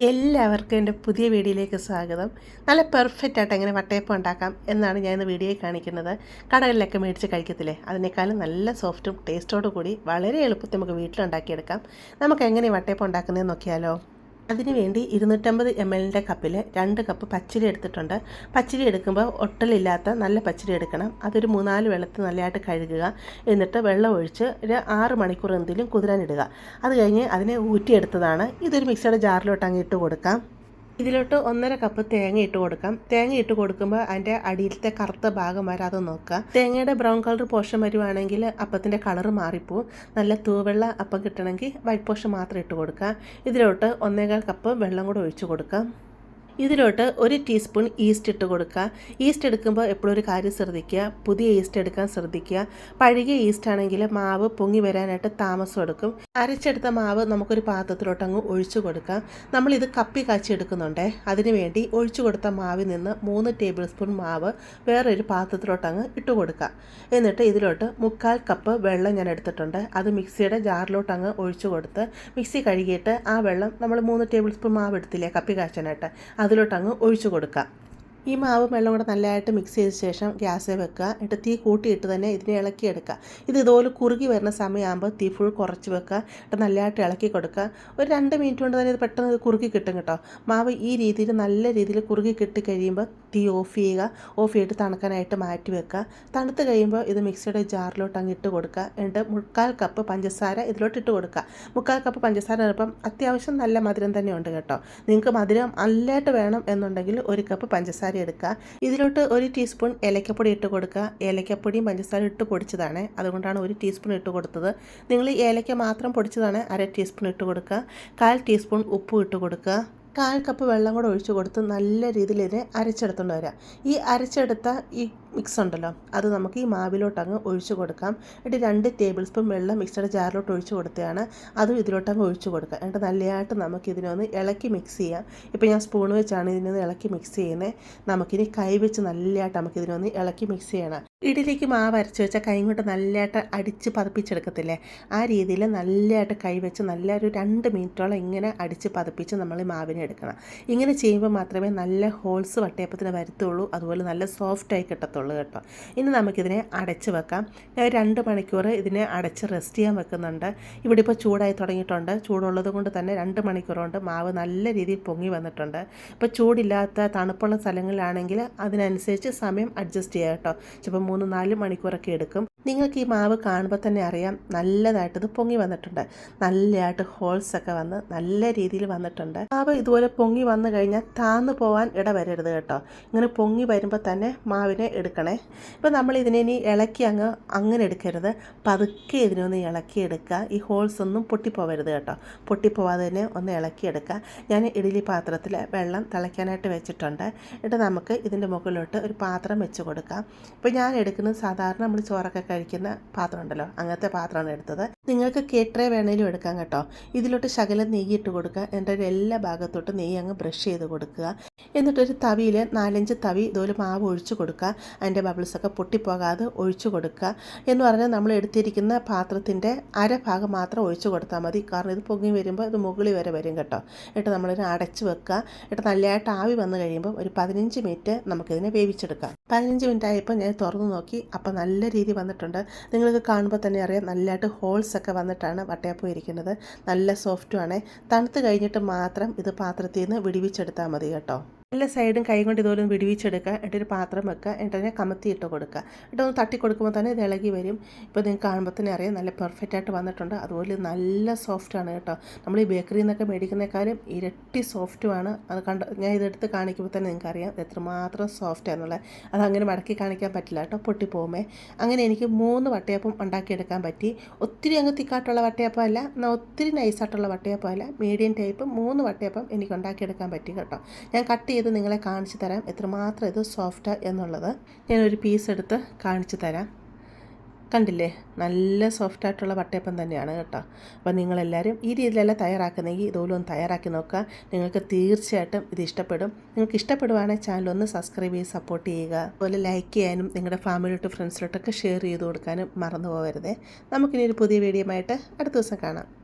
എല്ലാവർക്കും എന്റെ പുതിയ വീഡിയോയിലേക്ക് സ്വാഗതം. നല്ല പെർഫെക്റ്റ് ആയിട്ട് എങ്ങനെ വട്ടയപ്പം ഉണ്ടാക്കാം എന്നാണ് ഞാൻ ഇന്ന് വീഡിയോയിൽ കാണിക്കുന്നത്. കടകളിലൊക്കെ മേടിച്ച് കഴിക്കത്തില്ലേ? അതിനേക്കാളും നല്ല സോഫ്റ്റും ടേസ്റ്റോടു കൂടി വളരെ എളുപ്പത്തിൽ നമുക്ക് വീട്ടിലുണ്ടാക്കിയെടുക്കാം. നമുക്ക് എങ്ങനെ വട്ടയപ്പം ഉണ്ടാക്കുന്നതെന്ന് നോക്കിയാലോ? അതിനുവേണ്ടി ഇരുന്നൂറ്റമ്പത് എം എല്ലിന്റെ കപ്പിൽ രണ്ട് കപ്പ് പച്ചരി എടുത്തിട്ടുണ്ട്. പച്ചരി എടുക്കുമ്പോൾ ഒട്ടലില്ലാത്ത നല്ല പച്ചരി എടുക്കണം. അതൊരു മൂന്നാൽ വെള്ളത്തിൽ നല്ലതായിട്ട് കഴുകുക. എന്നിട്ട് വെള്ളം ഒഴിച്ച് ഒരു ആറ് മണിക്കൂർ എന്തെങ്കിലും കുതിരാനിടുക. അത് കഴിഞ്ഞ് അതിനെ ഊറ്റിയെടുത്തതാണ്. ഇതൊരു മിക്സിയുടെ ജാറിലോട്ട് അങ്ങ് ഇട്ട് കൊടുക്കാം. ഇതിലോട്ട് ഒന്നര കപ്പ് തേങ്ങ ഇട്ട് കൊടുക്കാം. തേങ്ങ ഇട്ട് കൊടുക്കുമ്പോൾ അതിന്റെ അടിയിലത്തെ കറുത്ത ഭാഗം വരാതെ നോക്കുക. തേങ്ങയുടെ ബ്രൗൺ കളർ പോഷൻ വരുവാണെങ്കിൽ അപ്പത്തിന്റെ കളർ മാറിപ്പോവും. നല്ല തൂവെള്ള അപ്പം കിട്ടണമെങ്കിൽ വൈറ്റ് പോഷൻ മാത്രം ഇട്ട് കൊടുക്കുക. ഇതിലോട്ട് ഒന്നേകാൽ കപ്പ് വെള്ളം കൂടെ ഒഴിച്ച് കൊടുക്കാം. ഇതിലോട്ട് ഒരു ടീസ്പൂൺ ഈസ്റ്റ് ഇട്ട് കൊടുക്കുക. ഈസ്റ്റ് എടുക്കുമ്പോൾ എപ്പോഴും ഒരു കാര്യം ശ്രദ്ധിക്കുക. പുതിയ ഈസ്റ്റ് എടുക്കാൻ ശ്രദ്ധിക്കുക. പഴകിയ ഈസ്റ്റ് ആണെങ്കിൽ മാവ് പൊങ്ങി വരാനായിട്ട് താമസം എടുക്കും. അരച്ചെടുത്ത മാവ് നമുക്കൊരു പാത്രത്തിലോട്ട് അങ്ങ് ഒഴിച്ചു കൊടുക്കാം. നമ്മളിത് കപ്പി കാച്ചി എടുക്കുന്നുണ്ടേ അതിനുവേണ്ടി ഒഴിച്ചു കൊടുത്ത മാവിൽ നിന്ന് മൂന്ന് ടേബിൾ സ്പൂൺ മാവ് വേറൊരു പാത്രത്തിലോട്ട് അങ്ങ് ഇട്ട് കൊടുക്കുക എന്നിട്ട് ഇതിലോട്ട് മുക്കാൽ കപ്പ് വെള്ളം ഞാൻ എടുത്തിട്ടുണ്ട്. അത് മിക്സിയുടെ ജാറിലോട്ട് അങ്ങ് ഒഴിച്ചു കൊടുത്ത് മിക്സി കഴുകിയിട്ട് ആ വെള്ളം നമ്മൾ മൂന്ന് ടേബിൾ സ്പൂൺ മാവ് എടുത്തില്ലേ കപ്പി കാച്ചാനായിട്ട് അതിലോട്ട് അങ്ങ് ഒഴിച്ചു കൊടുക്കുക ഈ മാവും വെള്ളം കൂടെ നല്ലതായിട്ട് മിക്സ് ചെയ്ത ശേഷം ഗ്യാസിൽ വെക്കുക. എന്നിട്ട് തീ കൂട്ടിയിട്ട് തന്നെ ഇതിനെ ഇളക്കിയെടുക്കുക ഇത് ഇതുപോലെ കുറുകി വരുന്ന സമയമാകുമ്പോൾ തീ ഫുൾ കുറച്ച് വെക്കുക. എന്നിട്ട് നല്ലതായിട്ട് ഇളക്കി കൊടുക്കുക. ഒരു രണ്ട് മിനിറ്റ് കൊണ്ട് തന്നെ ഇത് പെട്ടെന്ന് ഇത് കുറുകി കിട്ടും കേട്ടോ. മാവ് ഈ രീതിയിൽ നല്ല രീതിയിൽ കുറുകി കിട്ടി കഴിയുമ്പോൾ തീ ഓഫ് ചെയ്യുക. ഓഫ് ചെയ്തിട്ട് തണുക്കാനായിട്ട് മാറ്റി വെക്കുക. തണുത്ത് കഴിയുമ്പോൾ ഇത് മിക്സിയുടെ ജാറിലോട്ട് അങ്ങ് ഇട്ട് കൊടുക്കുക. എന്നിട്ട് മുക്കാൽ കപ്പ് പഞ്ചസാര ഇതിലോട്ട് ഇട്ട് കൊടുക്കുക. മുക്കാൽ കപ്പ് പഞ്ചസാര ഇപ്പം അത്യാവശ്യം നല്ല മധുരം തന്നെ ഉണ്ട് കേട്ടോ. നിങ്ങൾക്ക് മധുരം നല്ലതായിട്ട് വേണം എന്നുണ്ടെങ്കിൽ ഒരു കപ്പ് പഞ്ചസാര പഞ്ചസാര എടുക്കുക. ഇതിലോട്ട് ഒരു ടീസ്പൂൺ ഏലക്കപ്പൊടി ഇട്ട് കൊടുക്കുക. ഏലക്കപ്പൊടിയും പഞ്ചസാര ഇട്ട് പൊടിച്ചതാണ്. അതുകൊണ്ടാണ് ഒരു ടീസ്പൂൺ ഇട്ട് കൊടുത്തത്. നിങ്ങൾ ഏലക്ക മാത്രം പൊടിച്ചതാണ് അര ടീസ്പൂൺ ഇട്ട് കൊടുക്കുക. കാൽ ടീസ്പൂൺ ഉപ്പും ഇട്ട് കൊടുക്കുക. കാൽ കപ്പ് വെള്ളം കൂടെ ഒഴിച്ചു കൊടുത്ത് നല്ല രീതിയിൽ ഇതിനെ അരച്ചെടുത്തുകൊണ്ട് വരാം. ഈ അരച്ചെടുത്ത ഈ മിക്സ് ഉണ്ടല്ലോ അത് നമുക്ക് ഈ മാവിലോട്ട് അങ്ങ് ഒഴിച്ച് കൊടുക്കാം. എന്നിട്ട് രണ്ട് ടേബിൾ സ്പൂൺ വെള്ളം മിക്സിയുടെ ജാറിലോട്ട് ഒഴിച്ച് കൊടുത്തതാണ് അതും ഇതിലോട്ടങ്ങ് ഒഴിച്ച് കൊടുക്കാം. എന്നിട്ട് നല്ലതായിട്ട് നമുക്ക് ഇതിനൊന്ന് ഇളക്കി മിക്സ് ചെയ്യാം. ഇപ്പോൾ ഞാൻ സ്പൂൺ വെച്ചാണ് ഇതിനൊന്ന് ഇളക്കി മിക്സ് ചെയ്യുന്നത് നമുക്കിനി കൈ വെച്ച് നല്ലതായിട്ട് നമുക്ക് ഇതിനൊന്ന് ഇളക്കി മിക്സ് ചെയ്യണം. ഇടിയിലേക്ക് മാവ് അരച്ച് വെച്ചാൽ കൈ കൊണ്ട് നല്ലതായിട്ട് അടിച്ച് പതിപ്പിച്ചെടുക്കത്തില്ലേ? ആ രീതിയിൽ നല്ലതായിട്ട് കൈ വെച്ച് നല്ല ഒരു രണ്ട് മിനിറ്റോളം ഇങ്ങനെ അടിച്ച് പതിപ്പിച്ച് നമ്മൾ മാവിനെ എടുക്കണം. ഇങ്ങനെ ചെയ്യുമ്പോൾ മാത്രമേ നല്ല ഹോൾസ് വട്ടയപ്പത്തിന് വരുത്തുള്ളൂ. അതുപോലെ നല്ല സോഫ്റ്റായി കിട്ടത്തുള്ളൂ. കേട്ടോ. ഇനി നമുക്കിതിനെ അടച്ച് വെക്കാം. ഞാൻ രണ്ട് മണിക്കൂർ ഇതിനെ അടച്ച് റെസ്റ്റ് ചെയ്യാൻ വെക്കുന്നുണ്ട്. ഇവിടെ ഇപ്പോൾ ചൂടായി തുടങ്ങിയിട്ടുണ്ട്. ചൂടുള്ളത് കൊണ്ട് തന്നെ രണ്ട് മണിക്കൂർ കൊണ്ട് മാവ് നല്ല രീതിയിൽ പൊങ്ങി വന്നിട്ടുണ്ട്. ഇപ്പോൾ ചൂടില്ലാത്ത തണുപ്പുള്ള സ്ഥലങ്ങളിലാണെങ്കിൽ അതിനനുസരിച്ച് സമയം അഡ്ജസ്റ്റ് ചെയ്യാം കേട്ടോ. ചിലപ്പോൾ മൂന്ന് നാല് മണിക്കൂറൊക്കെ എടുക്കും. നിങ്ങൾക്ക് ഈ മാവ് കാണുമ്പോൾ തന്നെ അറിയാം നല്ലതായിട്ട് ഇത് പൊങ്ങി വന്നിട്ടുണ്ട്. നല്ലതായിട്ട് ഹോൾസ് ഒക്കെ വന്ന് നല്ല രീതിയിൽ വന്നിട്ടുണ്ട്. മാവ് ഇതുപോലെ പൊങ്ങി വന്നു കഴിഞ്ഞാൽ താന്നു പോകാൻ ഇടവരരുത് കേട്ടോ. ഇങ്ങനെ പൊങ്ങി വരുമ്പോൾ തന്നെ മാവിനെ എടുക്കണേ. ഇപ്പോൾ നമ്മൾ ഇതിനെ ഇനി ഇളക്കി അങ്ങ് അങ്ങനെ എടുക്കരുത്. പതുക്കെ ഇതിനൊന്ന് ഇളക്കി എടുക്കുക. ഈ ഹോൾസ് ഒന്നും പൊട്ടിപ്പോവരുത് കേട്ടോ. പൊട്ടിപ്പോവാതെ തന്നെ ഒന്ന് ഇളക്കി എടുക്കുക. ഞാൻ ഇഡലി പാത്രത്തിൽ വെള്ളം തിളയ്ക്കാനായിട്ട് വെച്ചിട്ടുണ്ട്. എന്നിട്ട് നമുക്ക് ഇതിന്റെ മുകളിലോട്ട് ഒരു പാത്രം വെച്ച് കൊടുക്കാം. ഇപ്പോൾ ഞാൻ എടുക്കുന്നത് സാധാരണ നമ്മൾ ചോറൊക്കെ കഴിക്കുന്ന പാത്രം ഉണ്ടല്ലോ അങ്ങനത്തെ പാത്രമാണ് എടുത്തത്. നിങ്ങൾക്ക് കേട്രേ വേണേലും എടുക്കാം കേട്ടോ. ഇതിലോട്ട് ശകലം നെയ്യ് ഇട്ട് കൊടുക്കുക. എന്നിട്ട് എല്ലാ ഭാഗത്തോട്ട് നെയ്യ് അങ്ങ് ബ്രഷ് ചെയ്ത് കൊടുക്കുക. എന്നിട്ടൊരു തവിയിൽ നാലഞ്ച് തവി ഇതുപോലെ മാവ് ഒഴിച്ചു കൊടുക്കുക. അതിന്റെ ബബിൾസൊക്കെ പൊട്ടിപ്പോകാതെ ഒഴിച്ചു കൊടുക്കുക. എന്ന് പറഞ്ഞാൽ നമ്മൾ എടുത്തിരിക്കുന്ന പാത്രത്തിന്റെ അരഭാഗം മാത്രം ഒഴിച്ചു കൊടുത്താൽ മതി. കാരണം ഇത് പൊങ്ങി വരുമ്പോൾ ഇത് മുകളിൽ വരെ വരും കേട്ടോ. എന്നിട്ട് നമ്മളിതിനെ അടച്ച് വെക്കുക. എന്നിട്ട് നല്ലതായിട്ട് ആവി വന്നു കഴിയുമ്പോൾ ഒരു പതിനഞ്ച് മിനിറ്റ് നമുക്കിതിനെ വേവിച്ചെടുക്കാം. പതിനഞ്ച് മിനിറ്റ് ആയപ്പോൾ ഞാൻ തുറന്നു നോക്കി. അപ്പോൾ നല്ല രീതി വന്നിട്ടുണ്ട്. നിങ്ങൾക്ക് കാണുമ്പോൾ തന്നെ അറിയാം നല്ലതായിട്ട് ഹോൾസ് ഒക്കെ വന്നിട്ടാണ് വട്ടയപ്പം ഇരിക്കുന്നത്. നല്ല സോഫ്റ്റുമാണ് തണുത്ത് കഴിഞ്ഞിട്ട് മാത്രം ഇത് പാത്രത്തിൽ നിന്ന് വിടിവിച്ചെടുത്താൽ മതി കേട്ടോ. എല്ലാ സൈഡും കൈ കൊണ്ട് ഇതുപോലെ വിടുവിച്ചെടുക്കുക. എന്നിട്ട് ഒരു പാത്രം വെക്കുക. എന്നിട്ട് അതിനെ കമത്തിയിട്ട് കൊടുക്കുക. എന്നിട്ട് ഒന്ന് തട്ടി കൊടുക്കുമ്പോൾ തന്നെ ഇത് ഇളകി വരും. ഇപ്പോൾ നിങ്ങൾക്ക് കാണുമ്പോൾ തന്നെ അറിയാം. നല്ല പെർഫെക്റ്റ് ആയിട്ട് വന്നിട്ടുണ്ട്. അതുപോലെ നല്ല സോഫ്റ്റ് ആണ് കേട്ടോ. നമ്മൾ ഈ ബേക്കറിയിൽ നിന്നൊക്കെ മേടിക്കുന്നേക്കാളും ഇരട്ടി സോഫ്റ്റുമാണ് അത് കണ്ട ഞാൻ ഇതെടുത്ത് കാണിക്കുമ്പോൾ തന്നെ നിങ്ങൾക്ക് അറിയാം എത്രമാത്രം സോഫ്റ്റ് ആണെന്നുള്ളത്. അങ്ങനെ മടക്കി കാണിക്കാൻ പറ്റില്ല കേട്ടോ. പൊട്ടിപ്പോകുമേ അങ്ങനെ എനിക്ക് മൂന്ന് വട്ടയപ്പം ഉണ്ടാക്കിയെടുക്കാൻ പറ്റി. ഒത്തിരി അങ്ങ് തിക്കാട്ടുള്ള വട്ടയപ്പം അല്ല എന്നാൽ ഒത്തിരി നൈസായിട്ടുള്ള വട്ടയപ്പം അല്ല മീഡിയം ടൈപ്പ് മൂന്ന് വട്ടയപ്പം എനിക്ക് ഉണ്ടാക്കിയെടുക്കാൻ പറ്റി കേട്ടോ. ഞാൻ കട്ട് ചെയ്ത് നിങ്ങളെ കാണിച്ചു തരാം. എത്രമാത്രം ഇത് സോഫ്റ്റ് എന്നുള്ളത് ഞാനൊരു പീസ് എടുത്ത് കാണിച്ചു തരാം. കണ്ടില്ലേ? നല്ല സോഫ്റ്റ് ആയിട്ടുള്ള വട്ടയപ്പം തന്നെയാണ് കേട്ടോ. അപ്പോൾ നിങ്ങളെല്ലാവരും ഈ രീതിയിലല്ല തയ്യാറാക്കുന്നെങ്കിൽ ഇതുപോലെ ഒന്ന് തയ്യാറാക്കി നോക്കുക. നിങ്ങൾക്ക് തീർച്ചയായിട്ടും ഇത് ഇഷ്ടപ്പെടും. നിങ്ങൾക്ക് ഇഷ്ടപ്പെടുവാണെങ്കിൽ ചാനൽ ഒന്ന് സബ്സ്ക്രൈബ് ചെയ്ത് സപ്പോർട്ട് ചെയ്യുക. അതുപോലെ ലൈക്ക് ചെയ്യാനും നിങ്ങളുടെ ഫാമിലിയോട്ട് ഫ്രണ്ട്സിലോട്ടൊക്കെ ഷെയർ ചെയ്ത് കൊടുക്കാനും മറന്നു പോകരുതേ. നമുക്കിനി ഒരു പുതിയ വീഡിയോ ആയിട്ട് അടുത്ത ദിവസം കാണാം.